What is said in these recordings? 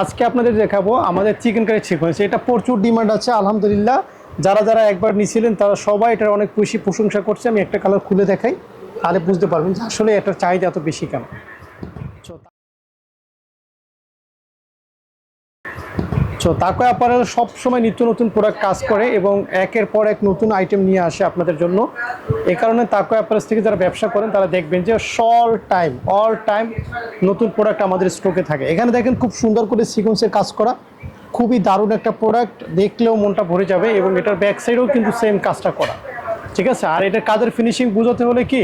আজকে আপনাদের দেখাবো আমাদের চিকেন কারি সিকোয়েন্স এটা প্রচুর ডিমান্ড আছে, আলহামদুলিল্লাহ। যারা যারা একবার নিয়েছিলেন তারা সবাই এটার অনেক বেশি প্রশংসা করছে। আমি একটা কালার খুলে দেখাই, তাহলে বুঝতে পারবেন যে আসলে এটার চাহিদা এত বেশি কেন। সো তাকে অ্যাপারেল সবসময় নিত্য নতুন প্রোডাক্ট কাজ করে এবং একের পর এক নতুন আইটেম নিয়ে আসে আপনাদের জন্য। এই কারণে তাকো অ্যাপারেলস থেকে যারা ব্যবসা করেন, তারা দেখবেন যে অল টাইম অল টাইম নতুন প্রোডাক্ট আমাদের স্টকে থাকে। এখানে দেখেন খুব সুন্দর করে সিকোয়েন্সের কাজ করা। খুবই দারুণ একটা প্রোডাক্ট দেখলেও মনটা ভরে যাবে এবং এটার ব্যাক সাইডেও কিন্তু সেম কাজটা করা। ঠিক আছে? আর এটার কাজের ফিনিশিং বোঝাতে হলে কি?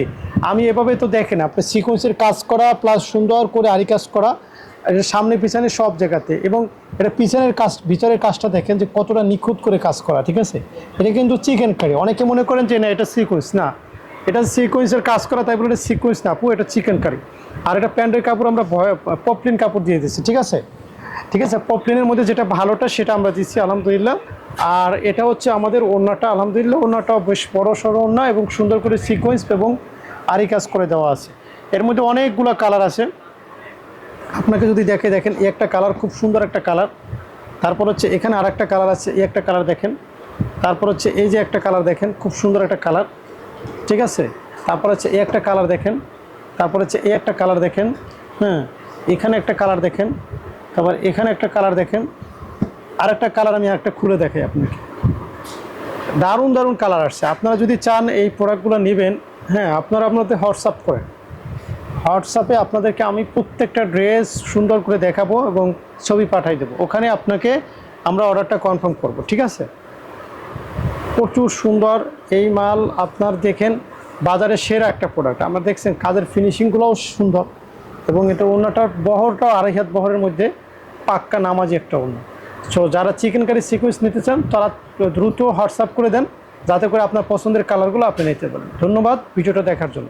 আমি এভাবে তো দেখেন আপনি সিকোয়েন্সের কাজ করা প্লাস সুন্দর করে আরি কাজ করা। এটা সামনে পিছনে সব জায়গাতে। এবং এটা পিছনের কাজ, ভিতরের কাজটা দেখেন যে কতটা নিখুঁত করে কাজ করা, ঠিক আছে? এটা কিন্তু চিকেন কারি অনেকে মনে করেন যে না, এটা সিকোয়েন্স না। এটা সিকোয়েন্সের কাজ করা, তাই বলে এটা সিকোয়েন্স না। আপু, এটা চিকেন কারি আর এটা প্যান্টের কাপড় আমরা পপলিন কাপড় দিয়ে দিচ্ছি ঠিক আছে? ঠিক আছে, পপলিনের মধ্যে যেটা ভালোটা, সেটা আমরা দিচ্ছি, আলহামদুলিল্লাহ। আর এটা হচ্ছে আমাদের ওড়নাটা, আলহামদুলিল্লাহ, ওড়নাটাও বেশ বড় সড়ো ওড়না এবং সুন্দর করে সিকোয়েন্স এবং আরি কাজ করে দেওয়া আছে। এর মধ্যে অনেকগুলো কালার আছে। আপনাকে যদি দেখে দেখেন, এই একটা কালার খুব সুন্দর একটা কালার তারপর হচ্ছে এখানে আর একটা কালার আছে, এই একটা কালার দেখেন। তারপর হচ্ছে এই যে একটা কালার দেখেন, খুব সুন্দর একটা কালার ঠিক আছে? তারপর হচ্ছে এই একটা কালার দেখেন। তারপর হচ্ছে এই একটা কালার দেখেন। হ্যাঁ এখানে একটা কালার দেখেন। তারপর এখানে একটা কালার দেখেন। আর একটা কালার আমি একটা খুলে দেখাই আপনাকে। দারুণ দারুণ কালার আসছে। আপনারা যদি চান এই প্রোডাক্টগুলো নেবেন হ্যাঁ আপনারা আপনাদের হোয়াটসঅ্যাপ করেন। হোয়াটসঅ্যাপে আপনাদেরকে আমি প্রত্যেকটা ড্রেস সুন্দর করে দেখাবো এবং ছবি পাঠাই দেবো। ওখানে আপনাকে আমরা অর্ডারটা কনফার্ম করব, ঠিক আছে? প্রচুর সুন্দর এই মাল। আপনার দেখেন, বাজারে সেরা একটা প্রোডাক্ট আমরা দেখছেন কাজের ফিনিশিংগুলোও সুন্দর এবং এটা ওনাটার বহরটাও আড়াই হাত বহরের মধ্যে পাক্কা নামাজি একটা অন্য সো যারা চিকেন কারি সিকুয়েন্স নিতে চান, তারা দ্রুত হোয়াটসঅ্যাপ করে দেন, যাতে করে আপনার পছন্দের কালারগুলো আপনি নিতে পারেন। ধন্যবাদ ভিডিওটা দেখার জন্য।